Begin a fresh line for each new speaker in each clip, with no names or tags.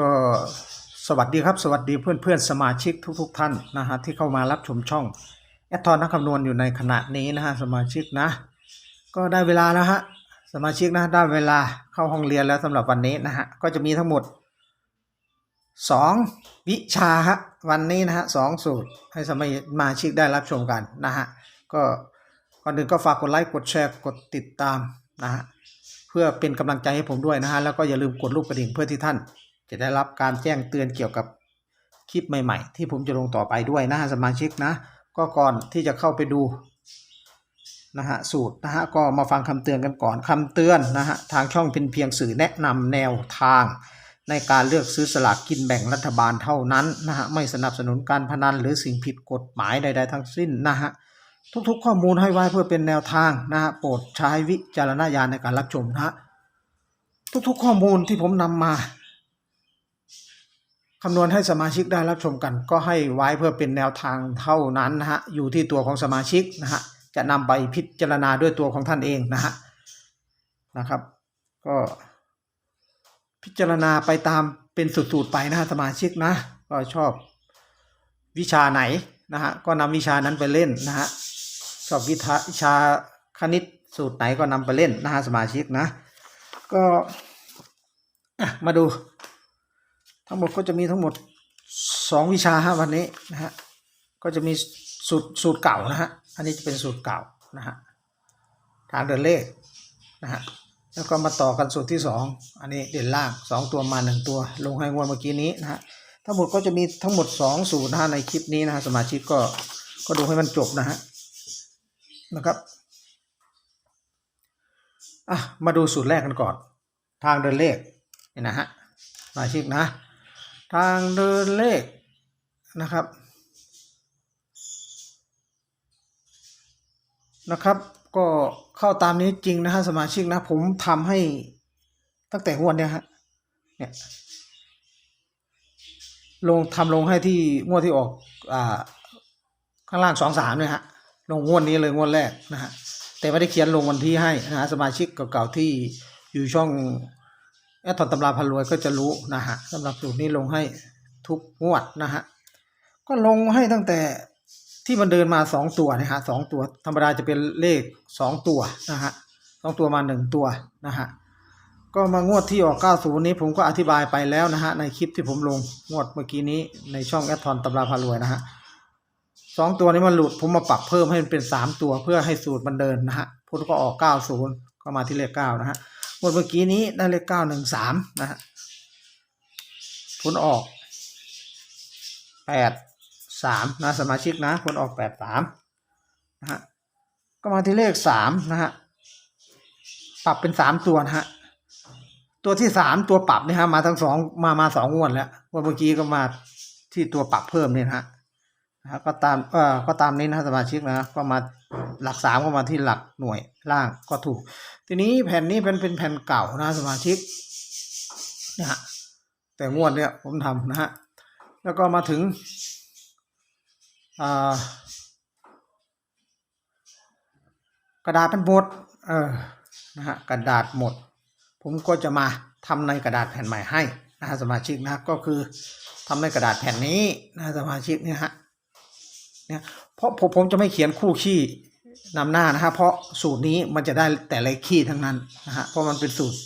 ก็สวัสดีครับ สวัสดีเพื่อนเพื่อนสมาชิกทุกๆท่านนะฮะที่เข้ามารับชมช่องแอดทอนนักคำนวณอยู่ในขณะนี้นะฮะสมาชิกนะ ก็ได้เวลาแล้วฮะสมาชิกนะได้เวลาเข้าห้องเรียนแล้วสำหรับวันนี้นะฮะก็จะมีทั้งหมดสองวิชาฮะวันนี้นะฮะสองสูตรให้สมาชิกได้รับชมกันนะฮะก็ก่อนอื่นก็ฝากกดไลค์กดแชร์กดติดตามนะฮะเพื่อเป็นกำลังใจให้ผมด้วยนะฮะแล้วก็อย่าลืมกดรูปกระดิ่งเพื่อที่ท่าน จะได้รับการแจ้งเตือนเกี่ยวกับคลิปใหม่ ๆ ที่ผมจะลงต่อไปด้วยนะฮะสมาชิกนะ ก็ก่อนที่จะเข้าไปดูนะฮะสูตรนะฮะก็มาฟังคำเตือนกันก่อนคำเตือนนะฮะทางช่องเป็นเพียงสื่อแนะนำแนวทาง ในการเลือกซื้อสลากกินแบ่งรัฐบาลเท่านั้นนะฮะไม่สนับสนุนการพนันหรือสิ่งผิดกฎหมายใด ๆ ทั้งสิ้นนะฮะทุกๆ ข้อมูลให้ไว้เพื่อเป็นแนวทางนะฮะโปรดใช้วิจารณญาณในการรับชมนะฮะทุกๆ ข้อมูลที่ผมนำมา คำนวณให้สมาชิกได้รับชมกัน ก็ให้ไว้เพื่อเป็นแนวทางเท่านั้นนะฮะอยู่ที่ตัวของสมาชิกนะฮะจะนำไปพิจารณาด้วยตัวของท่านเองนะฮะนะครับ ก็พิจารณาไปตามเป็นสูตรๆไปนะฮะสมาชิกนะก็ชอบวิชาไหนนะฮะก็นำวิชานั้นไปเล่นนะฮะชอบวิทวิชาคณิตสูตรไหนก็นำไปเล่นนะฮะสมาชิกนะ ก็มาดู ทั้งหมดก็จะมีทั้งหมดสองวิชาฮะวันนี้นะฮะก็จะมีสูตรสูตรเก่านะฮะอันนี้จะเป็นสูตรเก่านะฮะทางเดินเลขนะฮะแล้วก็มาต่อกันสูตรที่สองอันนี้เด่นล่างสองตัวมาหนึ่งตัว ลงให้งวดเมื่อกี้นี้นะฮะทั้งหมดก็จะมีทั้งหมดสองสูตรนะฮะในคลิปนี้นะฮะสมาชิกก็ก็ดูให้มันจบนะฮะนะครับอะมาดูสูตรแรกกันก่อน ทางเดินเลขนี่นะฮะสมาชิกนะ ทางเดินเลขนะครับนะครับ ก็เข้าตามนี้จริงนะฮะสมาชิกนะ ผมทำให้ตั้งแต่งวดเนี่ยฮะเนี่ยลงทำลงให้ที่งวดที่ออกอ่าข้างล่างสองสามเนี่ยฮะลงงวดนี้เลยงวดแรกนะฮะแต่ไม่ได้เขียนลงวันที่ให้นะฮะสมาชิกเก่าๆที่อยู่ช่อง แอดถอนตำราพันรวยก็จะรู้นะฮะสำหรับสูตรนี้ลงให้ทุกงวดนะฮะก็ลงให้ตั้งแต่ที่มันเดินมาสองตัวนะฮะสองตัวธรรมดาจะเป็นเลขสองตัวนะฮะสองตัวมาหนึ่งตัวนะฮะก็มางวดที่ออก 90 นี้ผมก็อธิบายไปแล้วนะฮะในคลิปที่ผมลงงวดเมื่อกี้นี้ในช่องแอดทอนตำราพารวยนะฮะสองตัวนี้มันหลุดผมมาปรับเพิ่มให้มันเป็นสามตัวเพื่อให้สูตรมันเดินนะฮะพุทธก็ออกเก้าศูนย์ก็มาที่เลขเก้านะฮะ หมดเมื่อกี้นี้ได้เลขเก้าหนึ่งสามนะฮะผลออกแปดสามนะสมาชิกนะผลออกแปดสามนะฮะก็มาที่เลขสามนะฮะปรับเป็นสามตัวนะฮะตัวที่สามตัวปรับเนี่ยฮะมาทั้งสองมามาสองงวดแล้ววันเมื่อกี้ก็มาที่ตัวปรับเพิ่มเนี่ยนะฮะ นะก็ตามเออก็ตามนี้นะสมาชิกนะก็มาหลักสามก็มาที่หลักหน่วยล่างก็ถูก ทีนี้แผ่นนี้เป็นเป็นแผ่นเก่านะสมาชิกนะฮะแต่งวดเนี่ยผมทำนะฮะแล้วก็มาถึงกระดาษเป็นหมดเออนะฮะกระดาษหมด ผมก็จะมาทำในกระดาษแผ่นใหม่ให้นะสมาชิกนะก็คือทำในกระดาษแผ่นนี้นะสมาชิกเนี่ยฮะ นี่ยเพราะผมจะไม่เขียนคู่ขี้นำหน้านะฮะเพราะสูตรนี้มันจะได้แต่เลขขี้ทั้งนั้นนะฮะเพราะมันเป็นสูตร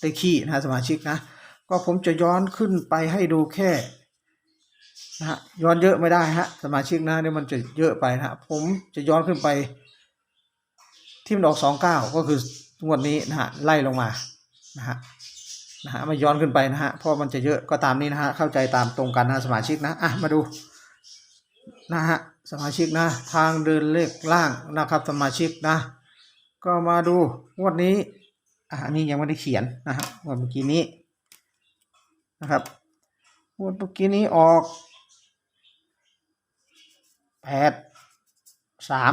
เลขขี้นะฮะสมาชิกนะก็ผมจะย้อนขึ้นไปให้ดูแค่นะฮะย้อนเยอะไม่ได้ฮะสมาชิกนะเนี่ยมันจะเยอะไปนะฮะผมจะย้อนขึ้นไป ที่มันออกสองเก้าก็คืองวดนี้นะฮะไล่ลงมานะฮะนะฮะม่ย้อนขึ้นไปนะฮะเพราะมันจะเยอะก็ตามนี้นะฮะเข้าใจตามตรงกันนะสมาชิกนะอะมาดู นะฮะสมาชิกนะ ทางเดินเลขล่างนะครับ สมาชิกนะ ก็มาดูงวดนี้อะอันนี้ยังไม่ได้เขียนนะฮะงวดเมื่อกี้นี้นะครับงวดเมื่อกี้นี้ออกแปดสาม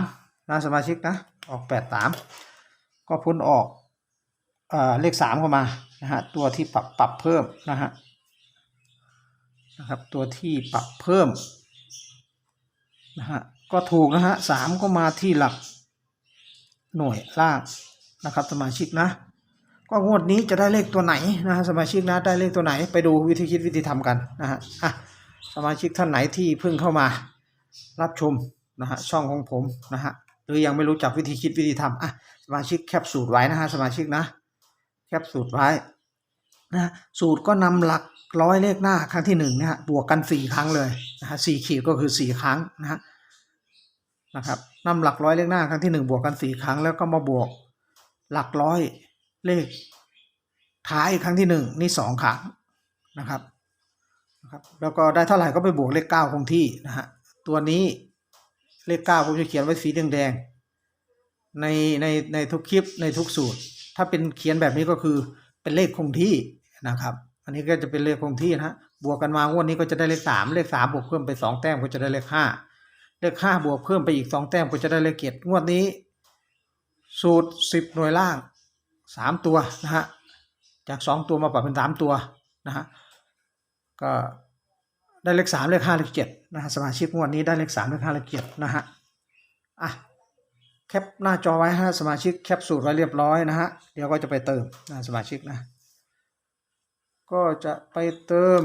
นะสมาชิกนะออกแปดสามก็พ้นออกเอ่อเลขสามเข้ามานะฮะตัวที่ปรับปรับเพิ่มนะฮะนะครับตัวที่ปรับเพิ่ม นะฮะก็ถูกนะฮะสามก็มาที่หลักหน่วยล่างนะครับสมาชิกนะ ก็งวดนี้จะได้เลขตัวไหนนะฮะสมาชิกนะได้เลขตัวไหนไปดูวิธีคิดวิธีทำกันนะฮะอะสมาชิกท่านไหนที่เพิ่งเข้ามารับชมนะฮะช่องของผมนะฮะหรือยังไม่รู้จักวิธีคิดวิธีทำอะสมาชิกแคปสูตรไว้นะฮะสมาชิกนะ แคปสูตรไว้ นะสูตรก็นำหลักร้อยเลขหน้าครั้งที่หนึ่งนะฮะบวกกันสี่ครั้งเลยนะฮะสี่ขีดก็คือสี่ครั้งนะฮะนะครับนำหลักร้อยเลขหน้าครั้งที่หนึ่งบวกกันสี่ครั้ง แล้วก็มาบวกหลักร้อยเลขท้ายครั้งที่หนึ่งนี่สองครั้งนะครับนะครับ แล้วก็ได้เท่าไหร่ก็ไปบวกเลขเก้าคงที่นะฮะตัวนี้เลขเก้าผมจะเขียนไว้สีแดงๆในในในทุกคลิปในทุกสูตร ถ้าเป็นเขียนแบบนี้ก็คือเป็นเลขคงที่ นะครับอันนี้ก็จะเป็นเลขคงที่นะฮะบวกกันมางวดนี้ก็จะได้เลขสามเลขสามบวกเพิ่มไปสองแต้มก็จะได้เลขห้าเลขห้าบวกเพิ่มไปอีกสองแต้มก็จะได้เลขเจ็ดงวดนี้ สูตรสิบหน่วยล่างสามตัวนะฮะจากสองตัวมาปรับเป็นสามตัวนะฮะก็ได้เลขสามเลขห้าเลขเจ็ดนะฮะสมาชิกงวดนี้ได้เลขสามเลขห้าเลขเจ็ดนะฮะอะแคปหน้าจอไว้ฮะสมาชิกแคปสูตรไว้เรียบร้อยนะฮะเดี๋ยวก็จะไปเติมนะสมาชิกนะ ก็จะไปเติม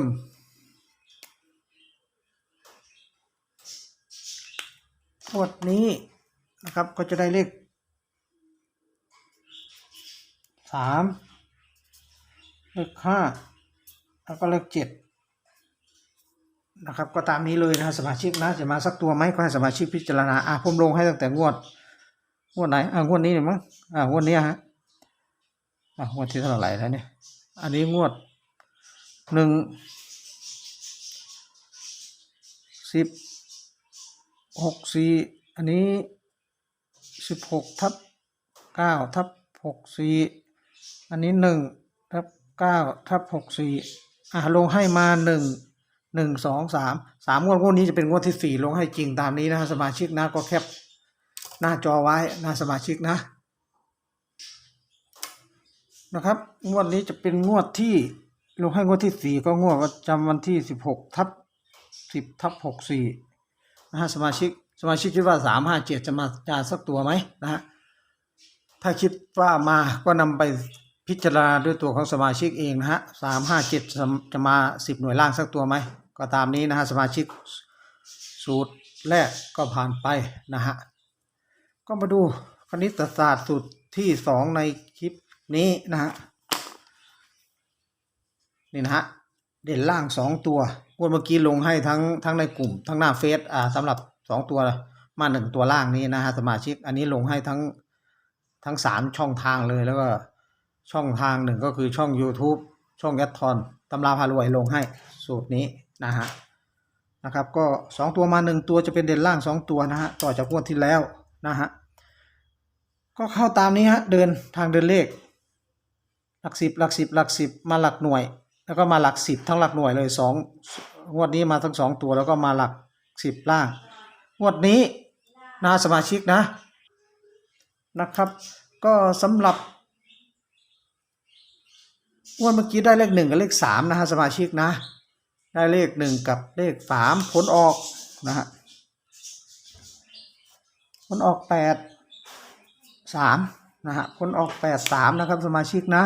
งวดนี้นะครับก็จะได้เลขสามเลขห้าแล้วก็เลขเจ็ดนะครับก็ตามนี้เลยนะสมาชิกนะจะมาสักตัวไหมก็ให้สมาชิกพิจารณาอะผมลงให้ตั้งแต่งวดงวดไหนอะงวดนี้เนี่ยมั้งอะงวดนี้ฮะอะงวดที่เท่าไหร่แล้วเนี่ยอันนี้งวด หนึ่งสิบหกสี่อันนี้สิบหกทับเก้าทับหกสี่อันนี้หนึ่งทับเก้าทับหกสี่อ่าลงให้มาหนึ่งหนึ่งสองสามสามงวดงวดนี้จะเป็นงวดที่สี่ลงให้จริงตามนี้นะสมาชิกนะก็แคปหน้าจอไว้นะสมาชิกนะนะครับ งวดนี้จะเป็นงวดที่ ลงให้งวดที่สี่ก็งวดประจำวันที่สิบหกทับสิบทับหกสี่นะฮะสมาชิกสมาชิกคิดว่าสามห้าเจ็ดจะมาจานสักตัวไหมนะฮะถ้าคิดว่ามาก็นำไปพิจารณาด้วยตัวของสมาชิกเองนะฮะสามห้าเจ็ดจะมาสิบหน่วยล่างสักตัวไหมก็ตามนี้นะฮะสมาชิกสูตรแรกก็ผ่านไปนะฮะก็มาดูคณิตศาสตร์สูตรที่สองในคลิปนี้นะฮะ นี่นะฮะเด่นล่างสองตัวงวดเมื่อกี้ลงให้ทั้งทั้งในกลุ่ม ทั้งหน้าเฟซอ่าสำหรับสองตัวมาหนึ่งตัวล่างนี้นะฮะสมาชิก อันนี้ลงให้ทั้งทั้งสามช่องทางเลยแล้วก็ช่องทางหนึ่งก็คือช่อง YouTube ช่องยัดทอนตำราพารวยลงให้สูตรนี้นะฮะนะครับก็สองตัวมาหนึ่งตัวจะเป็นเด่นล่างสองตัวนะฮะต่อจากงวดที่แล้วนะฮะก็เข้าตามนี้ฮะเดินทางเดินเลข หลักสิบหลักสิบหลักสิบมาหลักหน่วย แล้วก็มาหลักสิบทั้งหลักหน่วยเลยสองงวดนี้มาทั้งสองตัวแล้วก็มาหลักสิบล่าง งวดนี้นะสมาชิกนะนะครับ ก็สำหรับงวดเมื่อกี้ได้เลขหนึ่งกับเลขสามนะฮะสมาชิกนะ ได้เลขหนึ่งกับเลขสามผลออกนะฮะผลออกแปดสามนะฮะผลออกแปดสามนะครับสมาชิกนะ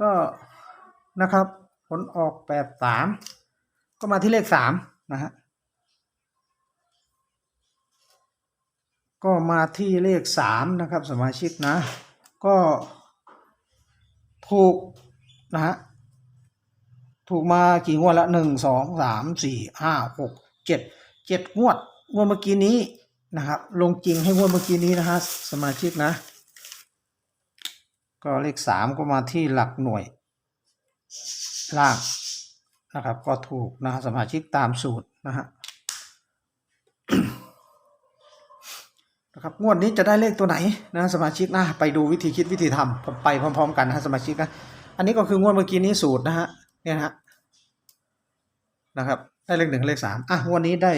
ก็ นะครับ ผลออกแปดสามก็มาที่เลขสามนะฮะก็มาที่เลขสามนะครับสมาชิกนะ ก็ถูกนะฮะถูกมากี่งวดละหนึ่งสองสามสี่ห้าหกเจ็ดเจ็ดงวดงวดเมื่อกี้นี้นะครับ ลงจริงให้งวดเมื่อกี้นี้นะฮะสมาชิกนะ ก็เลขสามก็มาที่หลักหน่วย ล่างนะครับ ก็ถูกนะฮะสมาชิกตามสูตรนะฮะนะครับงวดนี้จะได้เลขตัวไหนนะสมาชิกนะไปดูวิธีคิดวิธีทำไปพร้อม ๆ กันนะฮะสมาชิกนะอันนี้ก็คืองวดเมื่อกี้นี้สูตรนะฮะเนี่ยนะฮะนะครับ ได้เลขหนึ่งเลขสามอะงวดนี้ได้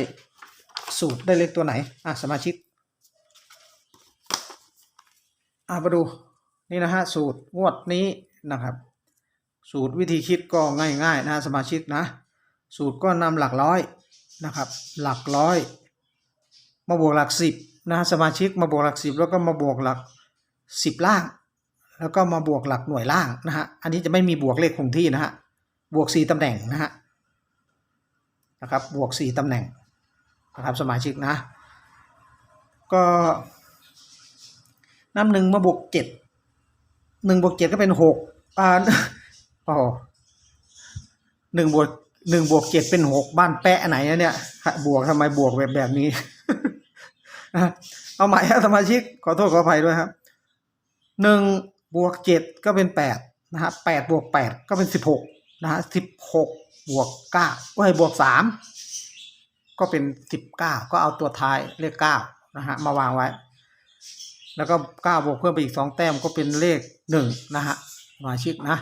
สูตรได้เลขตัวไหนอะสมาชิกอะมาดูนี่นะฮะสูตรงวดนี้นะครับ สูตรวิธีคิดก็ง่ายๆนะฮะสมาชิกนะ สูตรก็นำหลักร้อยนะครับ หลักร้อย มาบวกหลักสิบนะฮะสมาชิกมาบวกหลักสิบแล้วก็มาบวกหลักสิบล่าง แล้วก็มาบวกหลักหน่วยล่างนะฮะอันนี้จะไม่มีบวกเลขคงที่นะฮะบวกสี่ตำแหน่งนะฮะนะครับบวกสี่ตำแหน่งนะครับสมาชิกนะ ก็น้ำหนึ่งมาบวกเจ็ดหนึ่งบวกเจ็ดก็เป็นหกอ่า อ๋อหนึ่งบวกหนึ่งบวกเจ็ดเป็นหกบ้านแปะไหนอะเนี่ย บวกทำไมบวกแบบแบบนี้ เอาใหม่ครับสมาชิก ขอโทษขออภัยด้วยครับหนึ่งบวกเจ็ดก็เป็นแปดนะฮะแปดบวกแปดก็เป็นสิบหกนะฮะสิบหกบวกเก้าก็ให้บวกสามก็เป็นสิบเก้าก็เอาตัวท้ายเลขเก้านะฮะมาวางไว้ แล้วก็เก้าบวกเพิ่มไปอีกสองแต้มก็เป็นเลขหนึ่งนะฮะสมาชิกนะ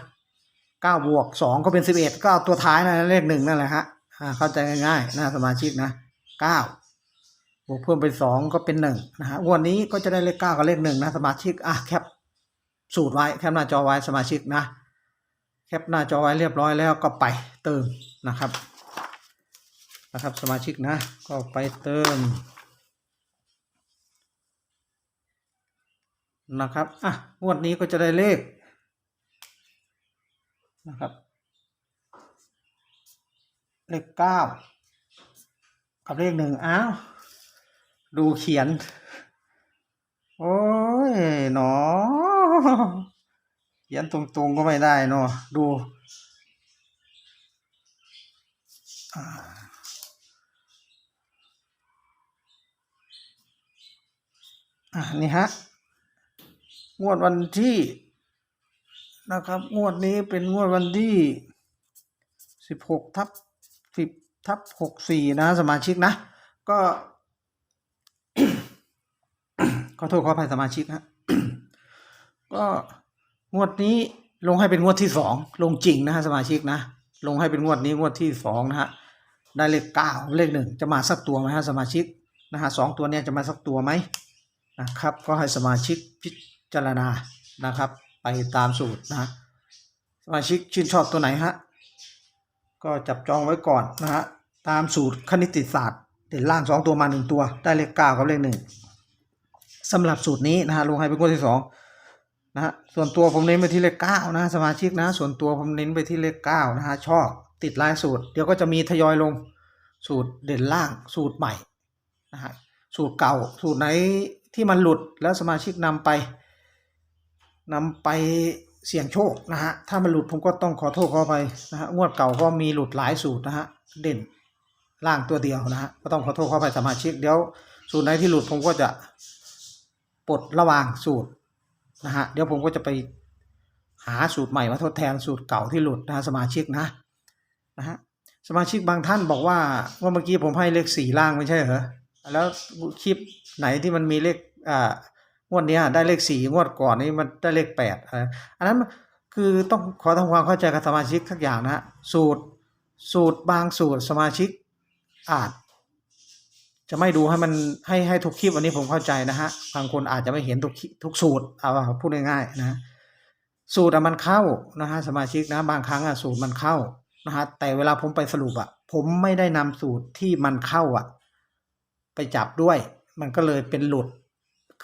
เก้าบวกสองก็เป็นสิบเอ็ดก็เอาตัวท้ายนะเลขหนึ่งนั่นแหละฮะเข้าใจง่ายๆนะสมาชิกนะเก้าบวกเพิ่มเป็นสองก็เป็นหนึ่งนะฮะวันนี้ก็จะได้เลขเก้ากับเลขหนึ่งนะสมาชิกอะแคปสูตรไว้แคปหน้าจอไว้สมาชิกนะ แคปหน้าจอไว้เรียบร้อยแล้วก็ไปเติมนะครับ นะครับสมาชิกนะ ก็ไปเติมนะครับ อะ งวดนี้ก็จะได้เลข นะครับ เลขเก้ากับเลขหนึ่งอ้าว ดูเขียน โอ้ยหนอ เขียนตรงๆก็ไม่ได้เนาะดูอ่านี่ฮะ งวดวันที่ นะครับ งวดนี้เป็นงวดวันที่สิบหกทับสิบทับหกสี่นะ สมาชิกนะ ก็ขอโทษขออภัยสมาชิกฮะก็งวดนี้ลงให้เป็นงวดที่สองลงจริงนะฮะสมาชิกนะ ลงให้เป็นงวดนี้งวดที่สองนะฮะได้เลขเก้าเลขหนึ่งจะมาสักตัวไหมฮะสมาชิกนะฮะสองตัวเนี้ยจะมาสักตัวไหมนะครับ ก็ให้สมาชิกพิจารณานะครับ ไปตามสูตรนะสมาชิกชื่นชอบตัวไหนฮะก็จับจองไว้ก่อนนะฮะตามสูตรคณิตศาสตร์เด่นล่างสองตัวมาหนึ่งตัว ได้เลขเก้ากับเลขหนึ่งสำหรับสูตรนี้นะฮะลงให้เป็นงวดที่สองนะฮะส่วนตัวผมเน้นไปที่เลขเก้านะสมาชิกนะ ส่วนตัวผมเน้นไปที่เลขเก้านะฮะชอบติดลายสูตร เดี๋ยวก็จะมีทยอยลงสูตรเด่นล่างสูตรใหม่นะฮะสูตรเก่าสูตรไหนที่มันหลุดแล้วสมาชิกนำไป นำไปเสี่ยงโชคนะฮะ ถ้ามันหลุดผมก็ต้องขอโทษขออภัยนะฮะ งวดเก่าก็มีหลุดหลายสูตรนะฮะ เด่นล่างตัวเดียวนะฮะ ก็ต้องขอโทษขออภัยสมาชิก เดี๋ยวสูตรไหนที่หลุดผมก็จะปลดระวางสูตรนะฮะ เดี๋ยวผมก็จะไปหาสูตรใหม่มาทดแทนสูตรเก่าที่หลุดนะะสมาชิกนะนะฮะสมาชิกบางท่านบอกว่าว่าเมื่อกี้ผมให้เลขสี่ล่างไม่ใช่เหรอแล้วคลิปไหนที่มันมีเลขอ่า งวดนี้ได้เลขสี่งวดก่อนนี้มันได้เลขแปดอะไรอันนั้นคือต้องขอทำความเข้าใจกับสมาชิกสักอย่างนะฮะสูตรสูตรบางสูตรสมาชิกอาจ จะไม่ดูให้มันให้ให้ทุกคลิปวันนี้ผมเข้าใจนะฮะบางคนอาจจะไม่เห็นทุกทุกสูตรเอาพูดง่ายๆนะสูตรมันเข้านะฮะสมาชิกนะบางครั้งอะสูตรมันเข้านะฮะแต่เวลาผมไปสรุปอะผมไม่ได้นำสูตรที่มันเข้าอะไปจับด้วย มันก็เลยเป็นหลุด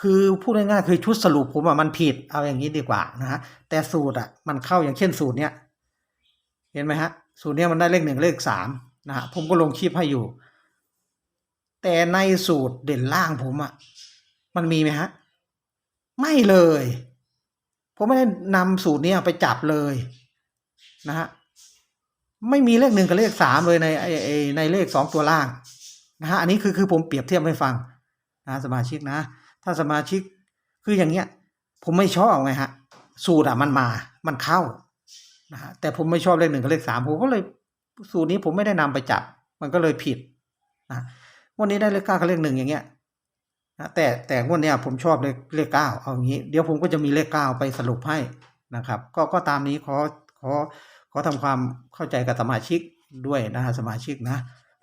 คือพูดง่ายๆคือชุดสรุปผมอะมันผิดเอาอย่างนี้ดีกว่านะฮะแต่สูตรอะมันเข้าอย่างเช่นสูตรเนี้ยเห็นไหมฮะ สูตรเนี้ยมันได้เลขหนึ่งเลขสามนะฮะผมก็ลงคลิปให้อยู่ แต่ในสูตรเด่นล่างผมอะมันมีไหมฮะ ไม่เลย ผมไม่ได้นำสูตรเนี้ยไปจับเลยนะฮะไม่มีเลขหนึ่งกับเลขสามเลยในไอในเลขสองตัวล่างนะฮะอันนี้คือคือผมเปรียบเทียบให้ฟังนะสมาชิกนะ ถ้าสมาชิกคืออย่างเงี้ย ผมไม่ชอบไงฮะ สูตรอะมันมา มันเข้านะฮะแต่ผมไม่ชอบเลขหนึ่งกับเลขสามผมก็เลยสูตรนี้ผมไม่ได้นำไปจับ มันก็เลยผิดนะวันนี้ได้เลขเก้ากับเลขหนึ่งอย่างเงี้ยนะแต่แต่วันเนี้ยผมชอบเลขเลขเก้าเอางี้ เดี๋ยวผมก็จะมีเลขเก้าไปสรุปให้นะครับ ก็ก็ตามนี้ขอขอขอทำความเข้าใจกับสมาชิกด้วยนะฮะสมาชิกนะ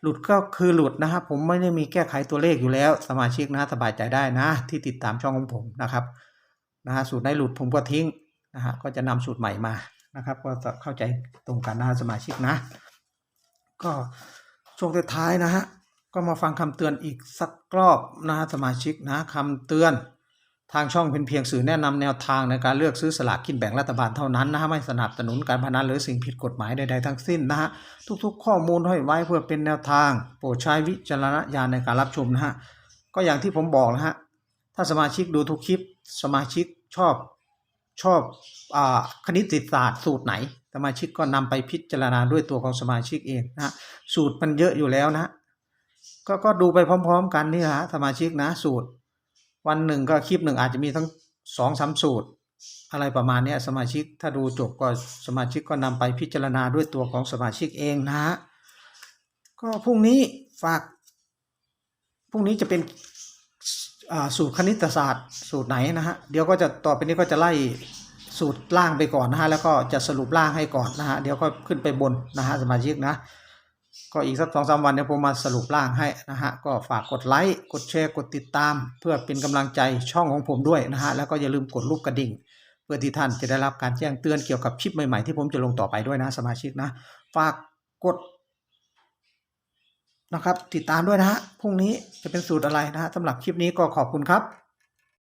หลุดก็คือหลุดนะครับผมไม่ได้มีแก้ไขตัวเลขอยู่แล้ว สมาชิกนะสบายใจได้นะ ที่ติดตามช่องของผมนะครับนะฮะสูตรไหนหลุดผมก็ทิ้งนะฮะก็จะนำสูตรใหม่มานะครับ ก็จะเข้าใจตรงกันนะสมาชิกนะ ก็ช่วงท้ายนะฮะก็มาฟังคำเตือนอีกสักรอบนะฮะสมาชิกนะคำเตือน ทางช่องเป็นเพียงสื่อแนะนำแนวทางในการเลือกซื้อสลากกินแบ่งรัฐบาลเท่านั้นนะฮะไม่สนับสนุนการพนันหรือสิ่งผิดกฎหมายใดๆทั้งสิ้นนะฮะทุกๆ ข้อมูลให้ไว้เพื่อเป็นแนวทาง โปรดใช้วิจารณญาณในการรับชมนะฮะก็อย่างที่ผมบอกนะฮะถ้าสมาชิกดูทุกคลิป สมาชิกชอบชอบอาคณิตศาสตร์สูตรไหน สมาชิกก็นำไปพิจารณาด้วยตัวของสมาชิกเองนะฮะสูตรมันเยอะอยู่แล้วนะฮะก็ก็ดูไปพร้อม ๆ กันนี่ฮะสมาชิกนะสูตร วันหนึ่งก็คลิปหนึ่งอาจจะมีทั้งสองสามสูตร อะไรประมาณนี้สมาชิกถ้าดูจบก็สมาชิกก็นำไปพิจารณาด้วยตัวของสมาชิกเองนะฮะก็พรุ่งนี้ฝากพรุ่งนี้จะเป็นอ่าสูตรคณิตศาสตร์สูตรไหนนะฮะเดี๋ยวก็จะต่อไปนี้ก็จะไล่สูตรล่างไปก่อนนะฮะแล้วก็จะสรุปล่างให้ก่อนนะฮะเดี๋ยวก็ขึ้นไปบนนะฮะสมาชิกนะ ก็อีกสักสองสามวันเดี๋ยวผมมาสรุปร่างให้นะฮะก็ฝากกดไลค์กดแชร์กดติดตาม เพื่อเป็นกำลังใจช่องของผมด้วยนะฮะแล้วก็อย่าลืมกดรูปกระดิ่ง เพื่อที่ท่านจะได้รับการแจ้งเตือนเกี่ยวกับคลิปใหม่ๆที่ผมจะลงต่อไปด้วยนะสมาชิกนะ ฝากกดนะครับติดตามด้วยนะฮะพรุ่งนี้จะเป็นสูตรอะไรนะฮะสำหรับคลิปนี้ก็ขอบคุณครับ